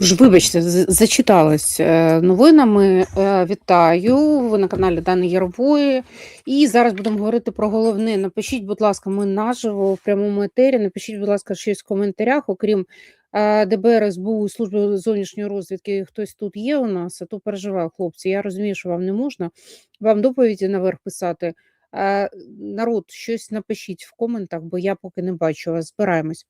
Вибачте, зачиталась, е, новинами. Е, вітаю, ви на каналі Дани Ярової. І зараз будемо говорити про головне. Напишіть, будь ласка, ми наживо в прямому етері. Напишіть, будь ласка, щось в коментарях, окрім е, ДБР, СБУ, Служби зовнішньої розвідки. Хтось тут є у нас, а то переживаю, хлопці. Я розумію, що вам не можна. Вам доповіді наверх писати. Народ, щось напишіть в коментах, бо я поки не бачу вас. Збираємось.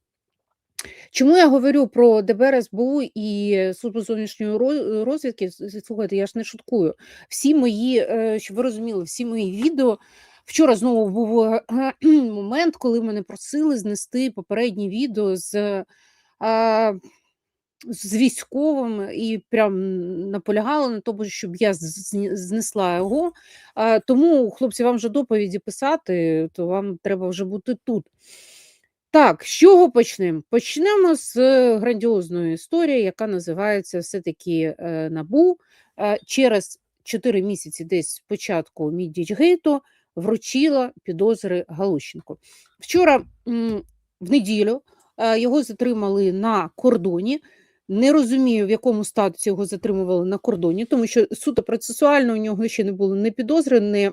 Чому я говорю про ДБР, СБУ і Службу зовнішньої розвідки? Слухайте, я ж не шуткую. Всі мої, е, щоб ви розуміли, всі мої відео. Вчора знову був е, момент, коли мене просили знести попередні відео з, е, з військовим і прям наполягали на тому, щоб я знесла його. Тому, хлопці, вам вже доповіді писати, то вам треба вже бути тут. Так, з чого почнемо? Почнемо з е, грандіозної історії, яка називається все-таки е, НАБУ. Е, через 4 місяці, десь з початку Мідічгейту, вручила підозри Галущенко. Вчора, в неділю, його затримали на кордоні. Не розумію, в якому статусі його затримували на кордоні, тому що суто процесуально у нього ще не було ні підозри, ні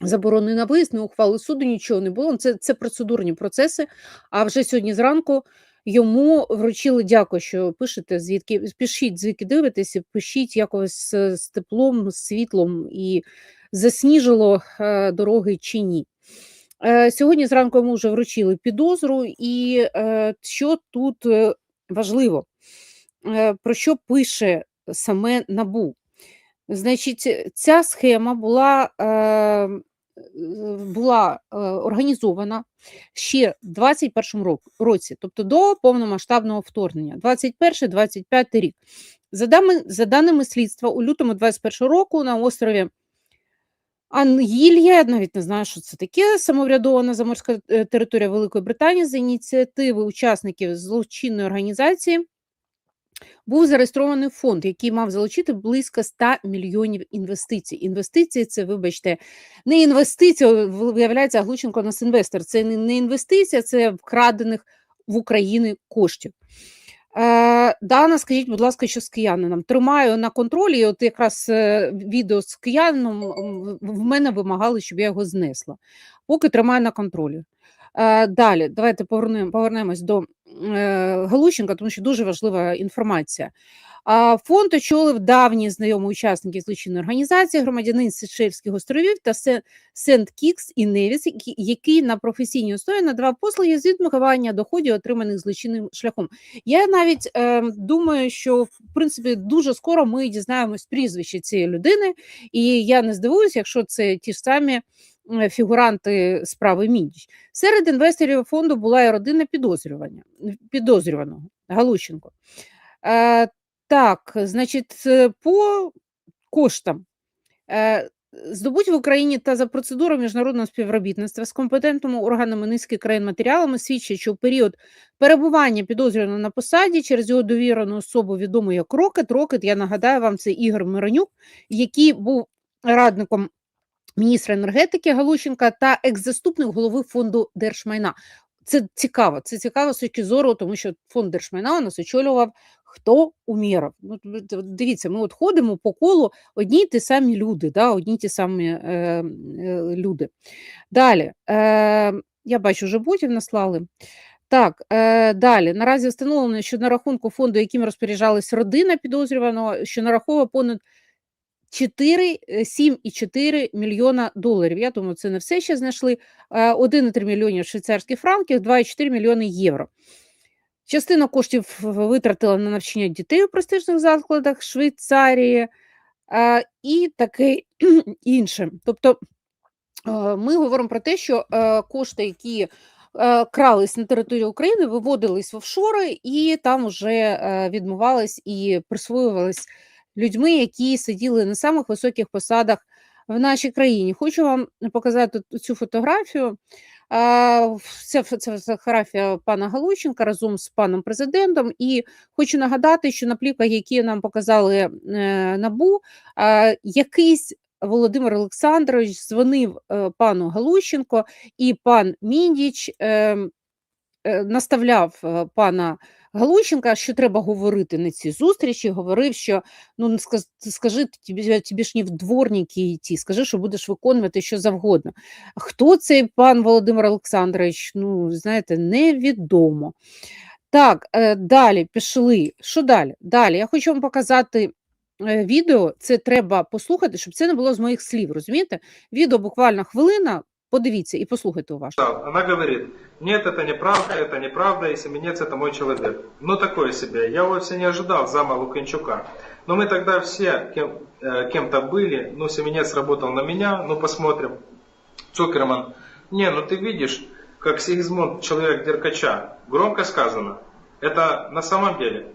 заборони на виїзд, ні ухвали суду, нічого не було. Це, це процедурні процеси. А вже сьогодні зранку йому вручили дякую, що пишете, звідки пишіть, звідки дивитеся, пишіть якось з, теплом, з світлом і засніжило е, дороги чи ні. Е, сьогодні зранку йому вже вручили підозру, і е, що тут важливо, про що пише саме НАБУ? Значить, ця схема була, е, була е, організована ще в 21 року- році, тобто до повномасштабного вторгнення, 21-25 рік. За даними, за даними слідства, у лютому 21 року на острові Ангілья, я навіть не знаю, що це таке, самоврядована заморська е, територія Великої Британії за ініціативи учасників злочинної організації був зареєстрований фонд, який мав залучити близько 100 мільйонів інвестицій. Інвестиції це, вибачте, не інвестиція, виявляється, Глученко нас інвестор. Це не, інвестиція, це вкрадених в Україні коштів. Е, Дана, скажіть, будь ласка, що з киянином? Тримаю на контролі. і От якраз е, відео з киянином в мене вимагали, щоб я його знесла. Поки тримаю на контролі. Е, Далі, давайте повернемо, повернемось до е, Галущенка, тому що дуже важлива інформація. Фонд очолив давні знайомі учасники злочинної організації, громадянин Сейшельських островів та Сент-Кікс і Невіс, який на професійній основі надавав послуги з відмивання доходів, отриманих злочинним шляхом. Я навіть е, думаю, що в принципі дуже скоро ми дізнаємось прізвище цієї людини, і я не здивуюся, якщо це ті ж самі фігуранти справи Міндіч. Серед інвесторів фонду була і родина підозрювання підозрюваного Галущенко. Е, так, значить, е, по коштам. Е, Здобуть в Україні та за процедурою міжнародного співробітництва з компетентними органами низки країн матеріалами свідчать, що в період перебування підозрюваного на посаді через його довірену особу відому як Рокет. Рокет, я нагадаю вам, це Ігор Миронюк, який був радником міністра енергетики Галущенка та екс-заступник голови фонду держмайна. Це цікаво. Це цікаво з точки зору, тому що фонд держмайна у нас очолював хто умірав. Ну, дивіться, ми от ходимо по колу одні й ті самі люди, да, одні й ті самі е, е, люди. Далі, е, я бачу, вже ботів наслали. Так, е, далі. Наразі встановлено, що на рахунку фонду, яким розпоряджалась родина підозрюваного, що нараховує понад 4, е, 7,4 мільйона доларів. Я думаю, це не все ще знайшли. Е, 1,3 мільйонів швейцарських франків, 2,4 мільйони євро. Частина коштів витратила на навчання дітей у престижних закладах Швейцарії е, і таке інше. Тобто е, ми говоримо про те, що е, кошти, які е, крались на території України, виводились в офшори і там вже е, відмивались і присвоювались людьми, які сиділи на самих високих посадах в нашій країні. Хочу вам показати цю фотографію. Це, фотографія пана Галущенка разом з паном президентом. І хочу нагадати, що на плівках, які нам показали е, набу, якийсь Володимир Олександрович дзвонив е, пану Галущенко, і пан Міндіч. Е, е, наставляв пана Галущенка, що треба говорити на ці зустрічі. Говорив, що ну скажи тобі, тобі ж не в дворники йти, скажи, що будеш виконувати що завгодно. Хто цей пан Володимир Олександрович? Ну, знаєте, невідомо. Так, е, далі пішли. Що далі? Далі я хочу вам показати е, відео. Це треба послухати, щоб це не було з моїх слів. Розумієте? Відео буквально хвилина. Подивіться і послухайте уважно. Да, Она говорит, нет, это неправда, это неправда, и Семенец это мой человек. Ну, такое себе. Я вовсе не ожидал зама Луканчука. Но мы тогда все кем, э, кем-то были. Ну, Семенец работал на меня, ну, посмотрим. Цукерман. Не, ну ты видишь, как Сигизмунд человек Деркача. Громко сказано. Это на самом деле,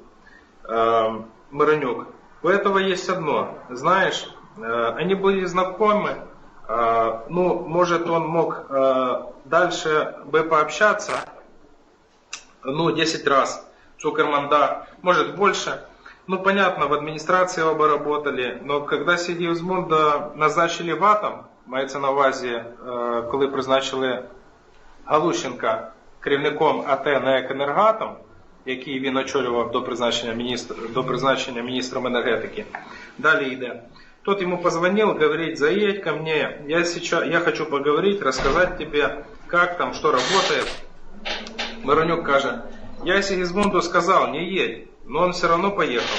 э, Маронюк. У этого есть одно. Знаешь, э, они были знакомы, ну, может, он мог э, дальше бы пообщаться, ну, 10 раз. Цукерман, да, может больше. Ну, понятно, в адміністрації оба работали, но когда Сигізмунда назначили в атом, мається на увазі, е, коли призначили Галущенка керівником АТ на Екенергатом, який він очолював до призначення міністра, до призначення міністром енергетики. Далі йде. Тот ему позвонил, говорит, заедь ко мне, я, сейчас, я хочу поговорить, рассказать тебе, как там, что работает. Миронюк каже, я Сигизмунду сказал, не едь, но он все равно поехал.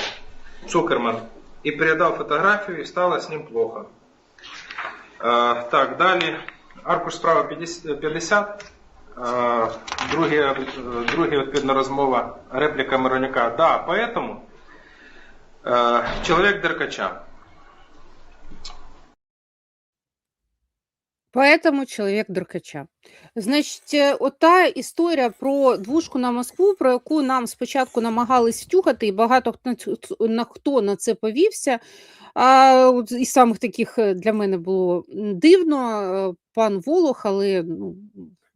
Цукерман. И передал фотографию, и стало с ним плохо. Е, так, далі. Аркуш справа 50. 50. Е, друге, е, друге відповідна розмова, репліка Миронюка. Да, поэтому е, чоловік Деркача. Поэтому чоловік Деркача. Значить, е, ота історія про двушку на Москву, про яку нам спочатку намагались втюхати, і багато хто на хто на це повівся. А із самих таких е, для мене було дивно е, пан Волох, але ну,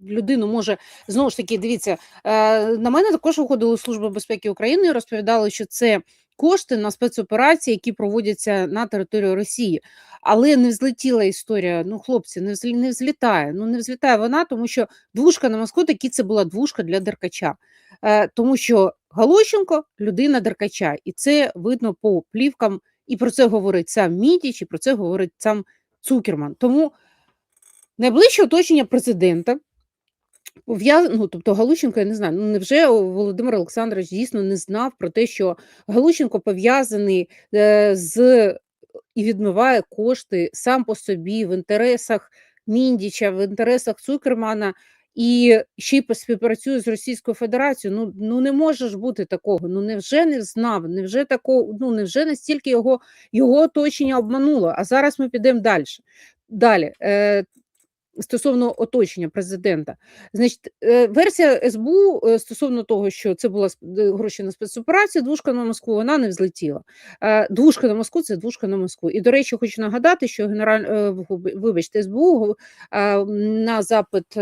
людину може знову ж таки, дивіться, е, на мене також виходила Служба безпеки України і розповідали, що це кошти на спецоперації, які проводяться на території Росії. Але не взлетіла історія. Ну, хлопці, не взлі- не взлітає. Ну, не взлітає вона, тому що двушка на Москву таки це була двушка для Деркача. Е, тому що Галощенко людина Деркача, і це видно по плівкам, і про це говорить сам Мідіч, і про це говорить сам Цукерман. Тому найближче оточення президента. Ну, тобто Галущенко, я не знаю, ну невже Володимир Олександрович дійсно не знав про те, що Галущенко пов'язаний е, з і відмиває кошти сам по собі в інтересах Міндіча, в інтересах Цукермана і ще й співпрацює з Російською Федерацією. Ну, ну не може ж бути такого. Ну невже не знав? Невже такого? Ну невже настільки його, його оточення обмануло? А зараз ми підемо далі. Далі. Стосовно оточення президента, значить, е, версія СБУ е, стосовно того, що це була е, гроші на спецоперацію, двушка на Москву, вона не взлетіла. Двушка на Москву це двушка на Москву. І, до речі, хочу нагадати, що генераль, вибачте, СБУ на запит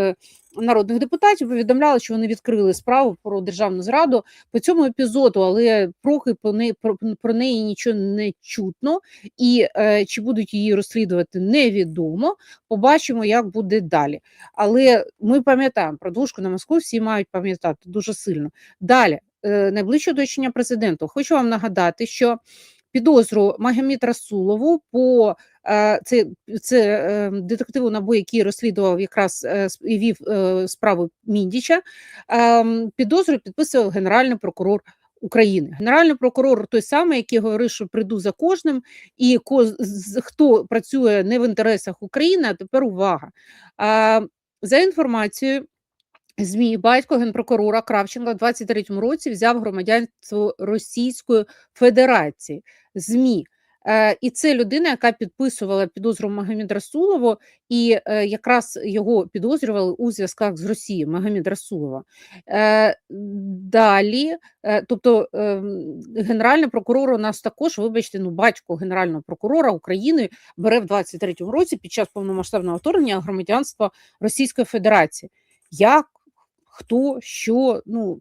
народних депутатів повідомляли, що вони відкрили справу про державну зраду по цьому епізоду, але поки по неї про, про неї нічого не чутно, і е, чи будуть її розслідувати, невідомо. Побачимо, як буде далі. Але ми пам'ятаємо про двушку на Москву, всі мають пам'ятати дуже сильно. Далі, е, найближче оточення президенту. Хочу вам нагадати, що підозру Магомед Расулову по це, це е, детективу НАБУ, який розслідував якраз е, і вів е, справу Міндіча. е, Підозру підписував генеральний прокурор. України генеральний прокурор той самий, який говорив, що прийду за кожним, і хто працює не в інтересах України, а тепер увага. А, за інформацією ЗМІ, батько генпрокурора Кравченка в 23-му році взяв громадянство Російської Федерації. ЗМІ. Е, і це людина, яка підписувала підозру Магомед Расулову, і е, якраз його підозрювали у зв'язках з Росією Магомед Расулова. Е, далі, тобто е, генеральний прокурор у нас також, вибачте, ну батько генерального прокурора України бере в 23-му році під час повномасштабного вторгнення громадянство Російської Федерації. Як, хто, що, ну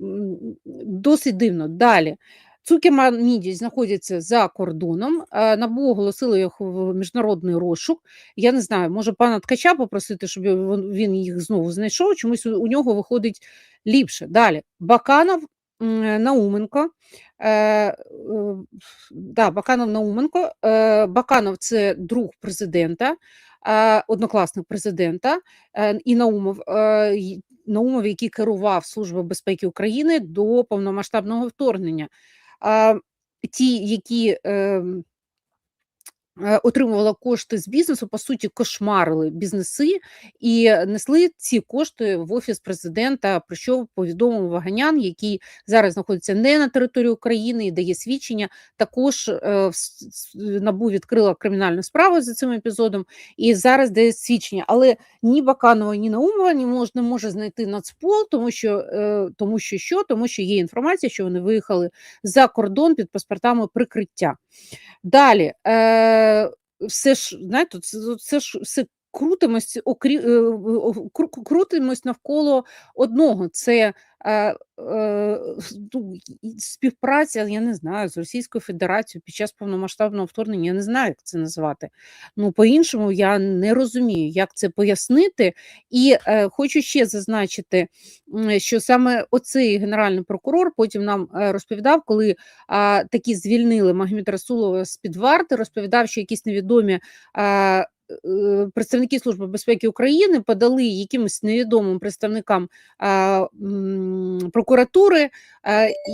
досить дивно. Далі. Цукерман Мідіч знаходяться за кордоном. НАБУ оголосили їх в міжнародний розшук. Я не знаю, може пана Ткача попросити, щоб він- їх знову знайшов. Чомусь у нього виходить ліпше. Далі Баканов, Науменко. Е, е, да, Баканов Науменко. Е, Баканов це друг президента, однокласник президента, е, і Наумов. Е, Наумов, який керував Службою безпеки України до повномасштабного вторгнення. Ті, які е, кошти з бізнесу, по суті, кошмарили бізнеси і несли ці кошти в офіс президента. Про що повідомив Ваганян, який зараз знаходиться не на території України і дає свідчення. Також е, набу відкрила кримінальну справу за цим епізодом, і зараз дає свідчення. Але ні Баканова, ні Наумова не може, знайти Нацпол, тому що е, тому що що, тому що є інформація, що вони виїхали за кордон під паспортами прикриття. Далі, е, все ж, знаєте, це, це ж все крутимось, окрі, е, крутимось навколо одного. Це е, е, ну, співпраця, я не знаю, з Російською Федерацією під час повномасштабного вторгнення. Я не знаю, як це назвати. Ну, по-іншому я не розумію, як це пояснити. І е, хочу ще зазначити, що саме оцей генеральний прокурор потім нам е, розповідав, коли а, такі звільнили Магомед Расулова з під варти, розповідав, що якісь невідомі е, представники Служби безпеки України подали якимось невідомим представникам прокуратури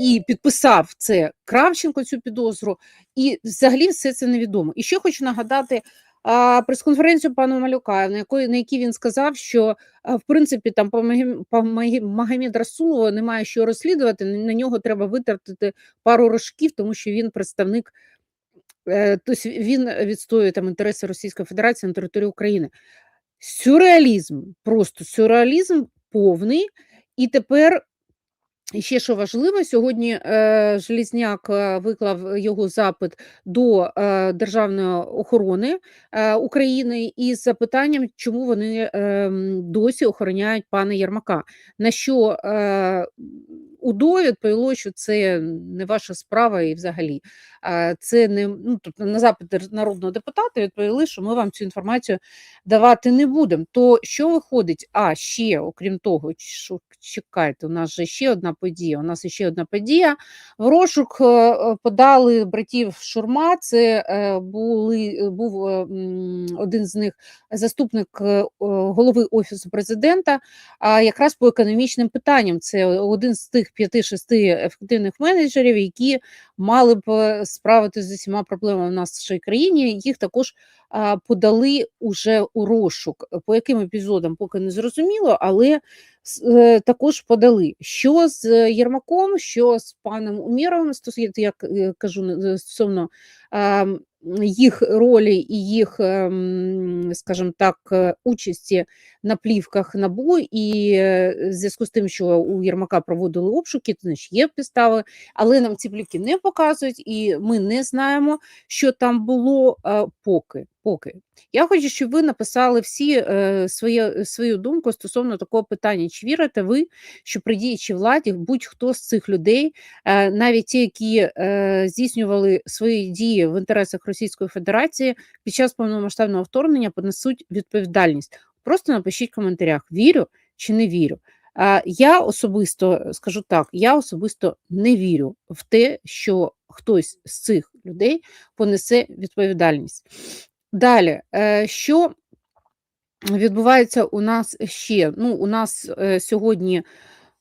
і підписав це Кравченко цю підозру, і взагалі все це невідомо. І ще хочу нагадати. Прес-конференцію пана Малюка, на якої на якій він сказав, що в принципі там по по Магомед Расулова немає що розслідувати. На нього треба витратити пару рожків, тому що він представник, е, тобто він відстоює там інтереси Російської Федерації на території України. Сюрреалізм, просто сюрреалізм повний. І тепер ще що важливо, сьогодні е, Желізняк е, виклав його запит до Державної охорони України із запитанням, чому вони е, досі охороняють пана Єрмака. На що УДО відповіло, що це не ваша справа і взагалі це не ну, тобто на запит народного депутата відповіли, що ми вам цю інформацію давати не будемо. То що виходить? А ще, окрім того, що чекайте, у нас же ще одна подія. У нас ще одна подія. В розшук е, е, подали братів Шурма. Це е, були, був один з них заступник голови офісу президента. А якраз по економічним питанням це один з тих п'яти-шести ефективних менеджерів, які мали б е, справитися з усіма проблемами в нашій країні. Їх також подали уже у розшук. По яким епізодам поки не зрозуміло, але е, також подали. Що з Єрмаком, що з паном Умєровим, стосовно, я е, кажу е, стосовно їх ролі і їх, скажімо так, е, участі на плівках НАБУ, і е, в зв'язку з тим, що у Єрмака проводили обшуки, то значить є підстави, але нам ці плівки не показують, і ми не знаємо, що там було е, поки. Поки. Я хочу, щоб ви написали всі е, своє, свою думку стосовно такого питання. Чи вірите ви, що при діючій владі будь-хто з цих людей, е, навіть ті, які е, здійснювали свої дії в інтересах Російської Федерації під час повномасштабного вторгнення, понесуть відповідальність? Просто напишіть в коментарях, вірю чи не вірю. А, Я особисто скажу так: я особисто не вірю в те, що хтось з цих людей понесе відповідальність. Далі, е, що відбувається у нас ще? Ну, у нас е, сьогодні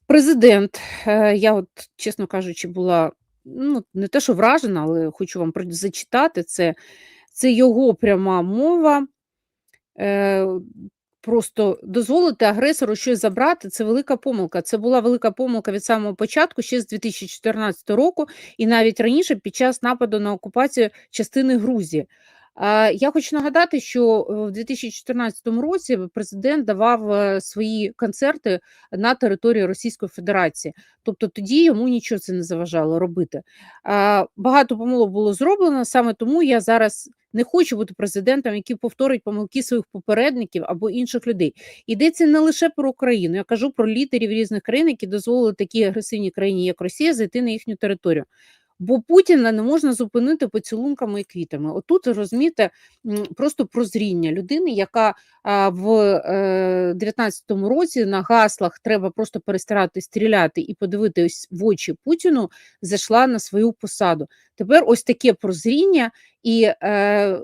президент. е, Я, от, чесно кажучи, була ну, не те, що вражена, але хочу вам зачитати це. Це його пряма мова. Просто дозволити агресору щось забрати це велика помилка. Це була велика помилка від самого початку, ще з 2014 року, і навіть раніше під час нападу на окупацію частини Грузії. Я хочу нагадати, що е, в 2014 році президент давав е, свої концерти на території Російської Федерації. Тобто тоді йому нічого це не заважало робити. Багато помилок було зроблено. Саме тому я зараз не хочу бути президентом, який повторить помилки своїх попередників або інших людей. Йдеться не лише про Україну. Я кажу про лідерів різних країн, які дозволили такій агресивній країні, як Росія, зайти на їхню територію. Бо Путіна не можна зупинити поцілунками і квітами. Отут розумієте, просто прозріння людини, яка в е, 19-му році на гаслах треба просто перестарати стріляти і подивитись в очі Путіну, зайшла на свою посаду. Тепер ось таке прозріння, і е,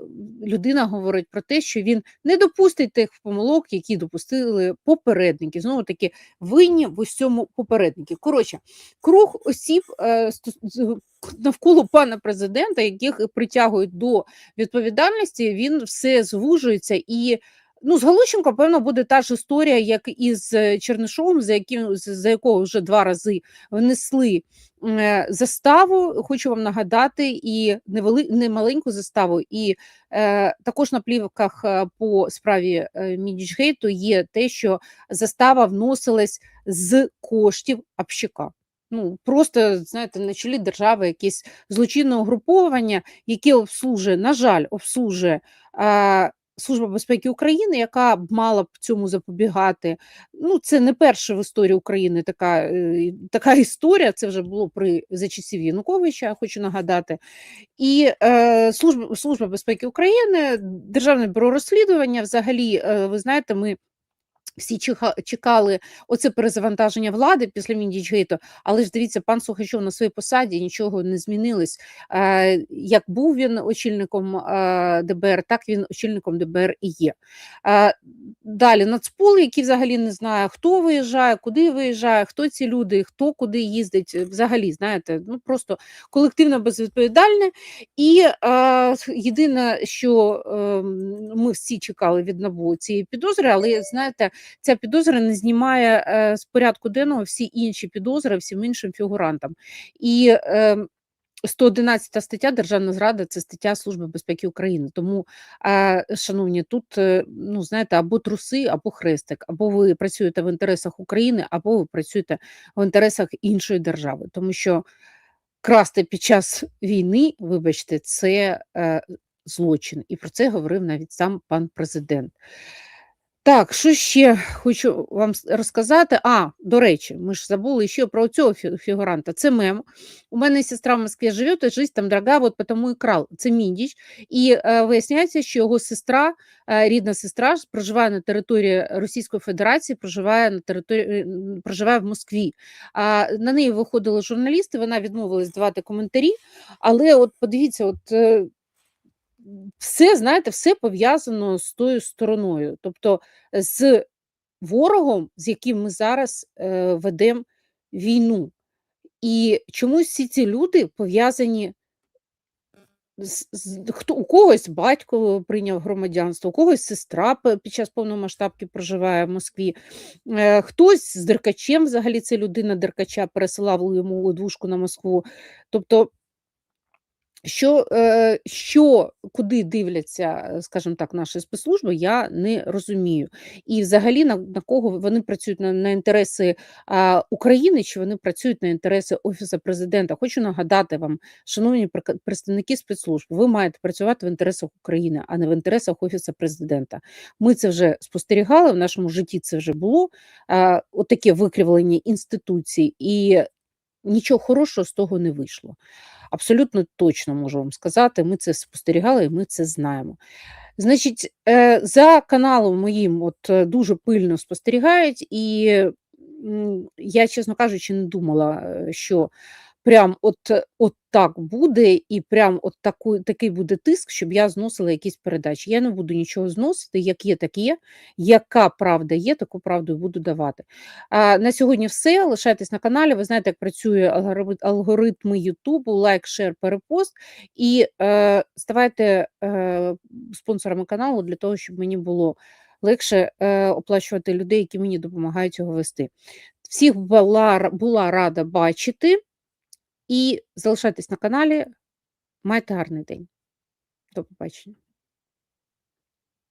людина говорить про те, що він не допустить тих помилок, які допустили попередники. Знову таки, винні в усьому попередники. Коротше, круг осіб е, навколо пана президента, яких притягують до відповідальності, він все звужується і. Ну, з Галущенко, певно, буде та ж історія, як і з е, Чернишовим, за яким за якого вже два рази внесли заставу. Хочу вам нагадати, і невели, не маленьку заставу. І е, також на плівках е, по справі е, Мідічгейту є те, що застава вносилась з коштів общака. Ну, просто, знаєте, на чолі держави якесь злочинне угруповання, яке обслужує, на жаль, обслужує е, Служба безпеки України, яка б мала б цьому запобігати. Ну, це не перша в історії України така, е, така історія. Це вже було при за часів Януковича, хочу нагадати. І е, служба, служба безпеки України, Державне бюро розслідування. Взагалі, е, ви знаєте, ми всі чекали оце перезавантаження влади після Міндічгейту, але ж дивіться, пан Сухачов на своїй посаді нічого не змінилось. Е, як був він очільником е, ДБР, так він очільником ДБР і є. Е, далі Нацпол, який взагалі не знає, хто виїжджає, куди виїжджає, хто ці люди, хто куди їздить. Взагалі, знаєте, ну просто колективно безвідповідальне. І єдине, що е, ми всі чекали від НАБУ цієї підозри, але знаєте, ця підозра не знімає е, з порядку денного всі інші підозри всім іншим фігурантам. І е, 111 стаття Державна зрада це стаття Служби безпеки України. Тому, е, шановні, тут е, ну знаєте, або труси, або хрестик, або ви працюєте в інтересах України, або ви працюєте в інтересах іншої держави, тому що красти під час війни, вибачте, це злочин, і про це говорив навіть сам пан президент. Так, що ще хочу вам розказати? А, до речі, ми ж забули ще про цього фігуранта. Це мем. У мене сестра в Москві живе, і життя там дорога, от тому і крал. Це Міндіч. І е, виясняється, що його сестра, е, рідна сестра, проживає на території Російської Федерації, проживає на території, проживає в Москві. А на неї виходили журналісти, вона відмовилась давати коментарі. Але от подивіться, от. Е, все, знаєте, все пов'язано з тою стороною, тобто з ворогом, з яким ми зараз е, ведемо війну. І чомусь всі ці люди пов'язані з, з хто у когось батько прийняв громадянство, у когось сестра під час повномасштабки проживає в Москві, е, хтось з Деркачем, взагалі це людина Деркача пересилав йому двушку на Москву. Тобто що, е, що куди дивляться, е, скажімо так, наші спецслужби, я не розумію. І взагалі на, на кого вони працюють на, на інтереси України, чи вони працюють на інтереси Офісу президента. Хочу нагадати вам, шановні представники спецслужб, ви маєте працювати в інтересах України, а не в інтересах Офісу президента. Ми це вже спостерігали в нашому житті. Це вже було а, отаке викривлення інституцій, і нічого хорошого з того не вийшло. Абсолютно точно можу вам сказати, ми це спостерігали і ми це знаємо. Значить, е, за каналом моїм от е, дуже пильно спостерігають, і я, чесно кажучи, не думала, е, що прям от, е, от так буде, і прям от таку, такий буде тиск, щоб я зносила якісь передачі. Я не буду нічого зносити, як є, так є. Яка правда є, таку правду буду давати. А, на сьогодні все. Лишайтесь на каналі. Ви знаєте, як працює алгоритми Ютубу, лайк, шер, перепост. І е, ставайте е, спонсорами каналу для того, щоб мені було легше е, оплачувати людей, які мені допомагають його вести. Всіх була, була рада бачити. І залишайтесь на каналі. Майте гарний день. До побачення.